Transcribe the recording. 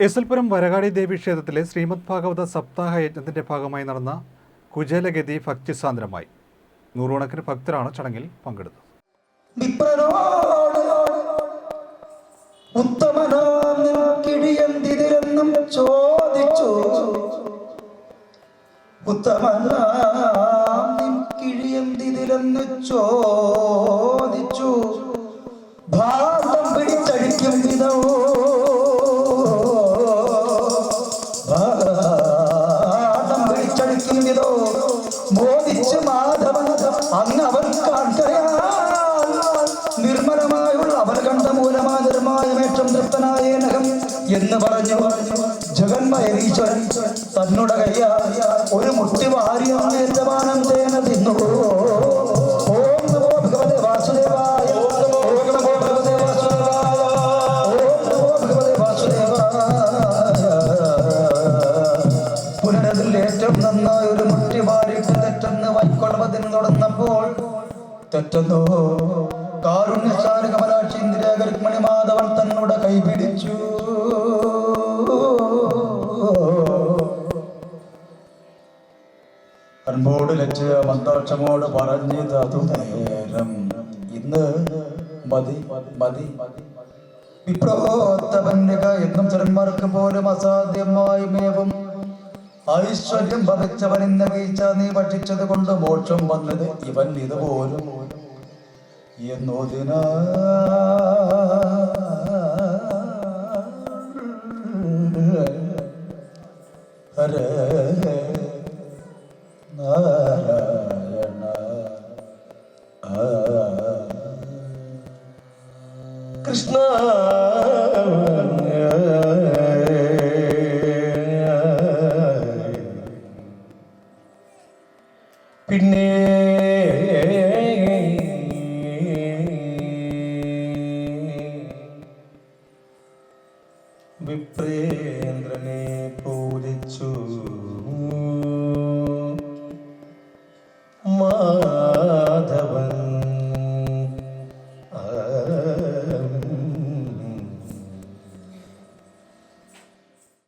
എസൽപുരം വരകാടി ദേവി ക്ഷേത്രത്തിലെ ശ്രീമദ് ഭാഗവത സപ്താഹ യജ്ഞത്തിന്റെ ഭാഗമായി നടന്ന കുചേലഗതി ഭക്തിസാന്ദ്രമായി. നൂറുകണക്കിന് ഭക്തരാണ് ചടങ്ങിൽ പങ്കെടുത്തത്. ചോദിച്ചു. ചോദിച്ചു. ഭാഗം നിർമ്മലമായുള്ള അപർകണ്ഠ മൂലമായ നിർമായമേറ്റം തൃപ്തനായ നഖം എന്ന് പറഞ്ഞു ജഗന്മയരീശ്വരൻ തന്നുട കയ്യ ഒരു മുട്ടി വാരി നേത്രപാനം തേന തിന്നു. ഓം നമോ ഭഗവതേ വാസുദേവായ. ഓം നമോ ഭഗവതേ വാസുദേവായ. ഓം ഏറ്റവും നന്നായ തെറ്റെന്ന് നടന്നപ്പോൾ തെറ്റെന്നോ കാരുണ്യസാര കമലാക്ഷി ഇന്ദിരാകരുക്മണി മാധവൻ തന്നോട് കൈപിടിച്ചു. അൻപോട് ലച്ച് മന്ദോക്ഷമോട് പറഞ്ഞത് അതു നേരം ഇന്ന് മതി മതി വിപ്രോത്തവന്യക എന്നും ചരന്മാർക്ക് പോലും അസാധ്യമായി മേവും ഐശ്വര്യം ഭവിച്ചവൻ ഇന്ന് വീഴ്ച നീ ഭക്ഷിച്ചത് കൊണ്ട് മോക്ഷം വന്നത് ഇവൻ ഇതുപോലും. എന്നോദിന ഹരേ നാരായണ. കൃഷ്ണ പിന്നെ വിപ്രേന്ദ്രനെ പൂജിച്ചു.